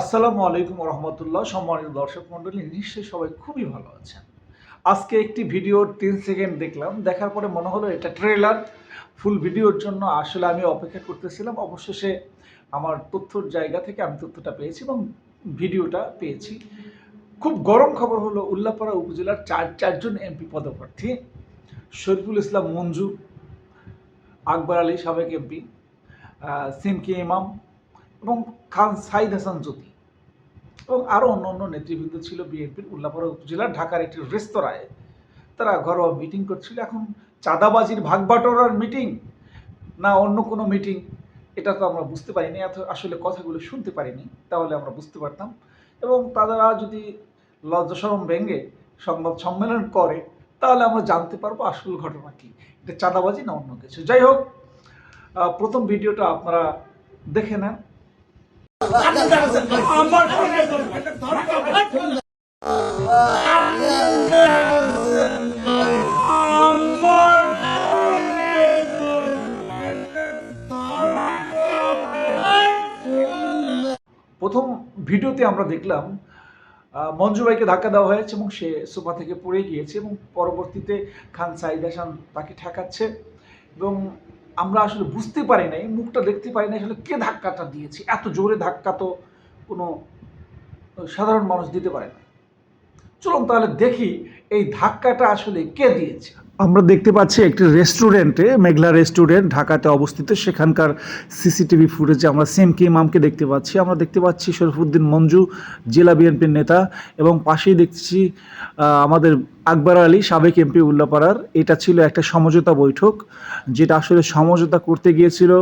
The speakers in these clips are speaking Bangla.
আসসালামু আলাইকুম রহমতুল্লাহ সম্মানিত দর্শক মণ্ডলী, নিশ্চয়ই সবাই খুবই ভালো আছেন। আজকে একটি ভিডিওর তিন সেকেন্ড দেখলাম, দেখার পরে মনে হলো এটা ট্রেলার। ফুল ভিডিওর জন্য আসলে আমি অপেক্ষা করতেছিলাম, অবশেষে আমার তথ্যর জায়গা থেকে আমি তথ্যটা পেয়েছি এবং ভিডিওটা পেয়েছি। খুব গরম খবর হলো, উল্লাপাড়া উপজেলার চার, চারজন এমপি পদপ্রার্থী, শরীফুল ইসলাম মঞ্জু, আকবর আলী সাবেক এমপি সিমকি ইমাম এবং খান সাইদ হাসান জ্যোতি এবং আরও অন্য অন্য নেতৃবৃন্দ ছিল বিএনপির। উল্লাপাড়া উপজেলার ঢাকার একটি রেস্তোরাঁয় তারা ঘরোয়া মিটিং করছিল। এখন চাঁদাবাজির ভাগ বাটোয়ারার মিটিং না অন্য কোনো মিটিং? এটা তো আমরা বুঝতে পারিনি আসলে কথাগুলো শুনতে পারিনি, তাহলে আমরা বুঝতে পারতাম। এবং তারা যদি লজ্জাসরম ভেঙে সংবাদ সম্মেলন করে, তাহলে আমরা জানতে পারব আসল ঘটনা কি। এটা চাঁদাবাজি না অন্য কিছু? যাই হোক প্রথম ভিডিওটা আপনারা দেখে নেন। প্রথম ভিডিওতে আমরা দেখলাম মঞ্জু ভাইকে ধাক্কা দেওয়া হয়েছে এবং সে সোফা থেকে পড়ে গিয়েছে এবং পরবর্তীতে খান সাইদ হাসান তাকে ঠেকাচ্ছে এবং আমরা আসলে বুঝতে পারি নাই, মুখটা দেখতে পারি নাই আসলে কে ধাক্কাটা দিয়েছে, এত জোরে ধাক্কা তো কোনো সাধারণ মানুষ দিতে পারে না। চলুন তাহলে দেখি এই ধাক্কাটা আসলে কে দিয়েছে। আমরা দেখতে পাচ্ছি একটি রেস্টুরেন্টে, মেঘলা রেস্টুরেন্ট, ঢাকাতে অবস্থিত। সেখানকার সিসিটিভি ফুটেজে আমরা সেম কে ইমামকে দেখতে পাচ্ছি। আমরা দেখতে পাচ্ছি শরফুদ্দিন মঞ্জু, জেলা বিএনপির নেতা এবং পাশেই দেখছি আমাদের আকবর আলী, সাবেক এমপি উল্লাপাড়ার। এটা ছিল একটা সমঝোতা বৈঠক, যেটা আসলে সমঝোতা করতে গিয়েছিল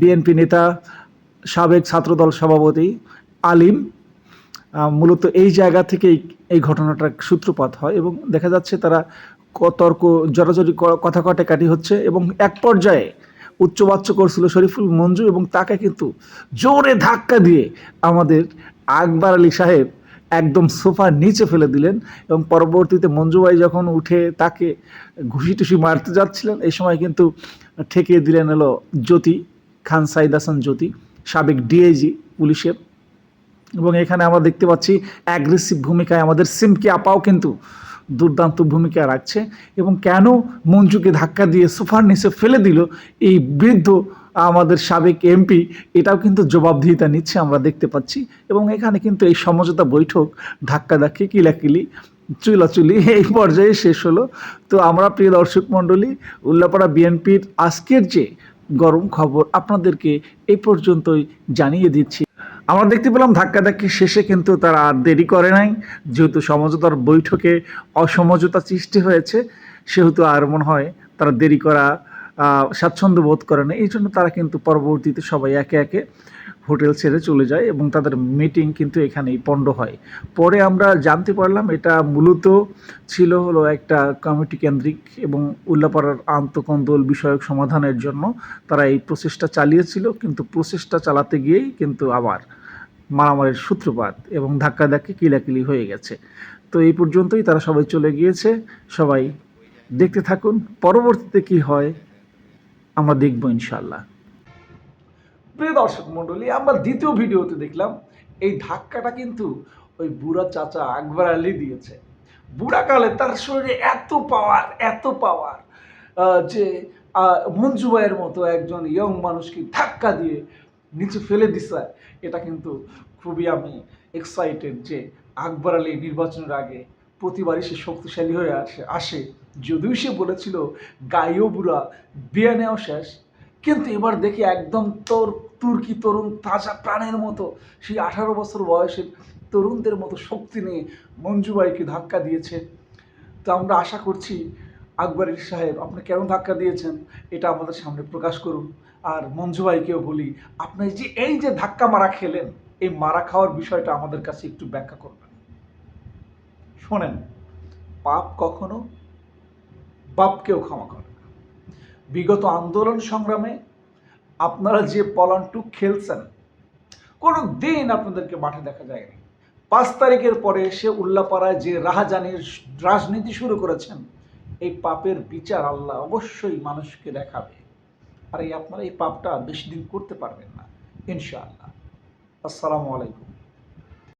বিএনপি নেতা, সাবেক ছাত্রদল সভাপতি আলিম। মূলত এই জায়গা থেকেই এই ঘটনাটার সূত্রপাত হয় এবং দেখা যাচ্ছে তারা তর্ক, জড়াজড়ি কথা কাটাকাটি হচ্ছে এবং এক পর্যায়ে উচ্চবাচ্য করছিল শরীফুল মঞ্জু এবং তাকে কিন্তু জোরে ধাক্কা দিয়ে আমাদের আকবর আলী সাহেব একদম সোফার নিচে ফেলে দিলেন এবং পরবর্তীতে মঞ্জু ভাই যখন উঠে তাকে ঘুষি টুসি মারতে যাচ্ছিলেন, এই সময় কিন্তু ঠেকিয়ে দিলেন এলো জ্যোতি, খান সাইদ হাসান জ্যোতি, সাবেক ডিআইজি পুলিশের। এবং এখানে আমরা দেখতে পাচ্ছি অ্যাগ্রেসিভ ভূমিকায় আমাদের সিমকি আপাও কিন্তু দুর্দান্ত ভূমিকা রাখছে এবং কেন মঞ্জুকে ধাক্কা দিয়ে সোফার নিচে ফেলে দিল এই বৃদ্ধ আমাদের সাবেক এমপি এটাও কিন্তু জবাবদিহিতা নিচ্ছে আমরা দেখতে পাচ্ছি। এবং এখানে কিন্তু এই সমঝোতা বৈঠক ধাক্কা ধাক্কি, কিলাকিলি, চুলাচুলি এই পর্যায়ে শেষ হলো। তো আমরা প্রিয় দর্শক মণ্ডলী, উল্লাপাড়া বিএনপির আজকের যে গরম খবর আপনাদেরকে এই পর্যন্তই জানিয়ে দিচ্ছি। আমরা দেখতে পেলাম ধাক্কাধাক্কি শেষে কিন্তু তারা আর দেরি করে নাই। যেহেতু সমঝোতার বৈঠকে অসমঝোতা সৃষ্টি হয়েছে, সেহেতু আর মনে হয় তারা দেরি করা স্বাচ্ছন্দ্য বোধ করে না এই জন্য তারা কিন্তু পরবর্তীতে সবাই একে একে হোটেল ছেড়ে চলে যায় এবং তাদের মিটিং কিন্তু এখানেই পণ্ড হয়। পরে আমরা জানতে পারলাম এটা মূলত ছিল হলো একটা কমিটি কেন্দ্রিক এবং উল্লাপাড়ার আন্তকন্দল বিষয়ক সমাধানের জন্য তারা এই প্রচেষ্টা চালিয়েছিল, কিন্তু প্রচেষ্টা চালাতে গিয়েই কিন্তু আবার মারামারির সূত্রপাত এবং ধাক্কা ধাক্কাধাক্কি কিলাকিলি হয়ে গেছে। তো এই পর্যন্তই তারা সবাই চলে গিয়েছে, সবাই দেখতে থাকুন, পরবর্তীতে কি হয় আমরা দেখব ইনশাল্লাহ প্রিয় দর্শক মণ্ডলী আমরা দ্বিতীয় ভিডিওতে দেখলাম এই ধাক্কাটা কিন্তু ওই বুড়া চাচা আকবর আলী দিয়েছে। বুড়াকালে তার শরীরে এত পাওয়ার এত পাওয়ার যে আহ, মঞ্জু ভাইয়ের মতো একজন ইয়ং মানুষকে ধাক্কা দিয়ে নিচে ফেলে দিছে। এটা কিন্তু খুবই আমি এক্সাইটেড যে আকবর আলী নির্বাচনের আগে প্রতিবারই সে শক্তিশালী হয়ে আসে আসে। যদিও সে বলেছিল গাইও বুড়া বিয়ে নেওয়া শেষ। কিন্তু এবার দেখি একদম তোর, তুর্কি তরুণ তাজা প্রাণের মতো, সেই আঠারো বছর বয়সের তরুণদের মতো শক্তি নিয়ে মঞ্জু ভাইকে ধাক্কা দিয়েছে। তো আমরা আশা করছি আকবরের সাহেব, আপনি কেন ধাক্কা দিয়েছেন? এটা আমাদের সামনে প্রকাশ করুন। আর মঞ্জু ভাইকেও বলি, আপনি যে এই যে ধাক্কা মারা খেলেন, এই মারা খাওয়ার বিষয়টা আমাদের কাছে একটু ব্যাখ্যা করবেন। শোনেন, পাপ কখনো বাপকেও ক্ষমা করে। বিগত আন্দোলন সংগ্রামে আপনারা যে পলান্টুক খেলছেন কোনো দিন আপনাদেরকে মাঠে দেখা যায়নি। পাঁচ তারিখের পরে সে উল্লাপাড়ায় যে রাহাজানির রাজনীতি শুরু করেছেন, এই পাপের বিচার আল্লাহ অবশ্যই মানুষকে দেখাবে। আর এই আপনারা এই পাপটা বেশি দিন করতে পারবেন না, ইনশাআল্লাহ। আসসালামু আলাইকুম।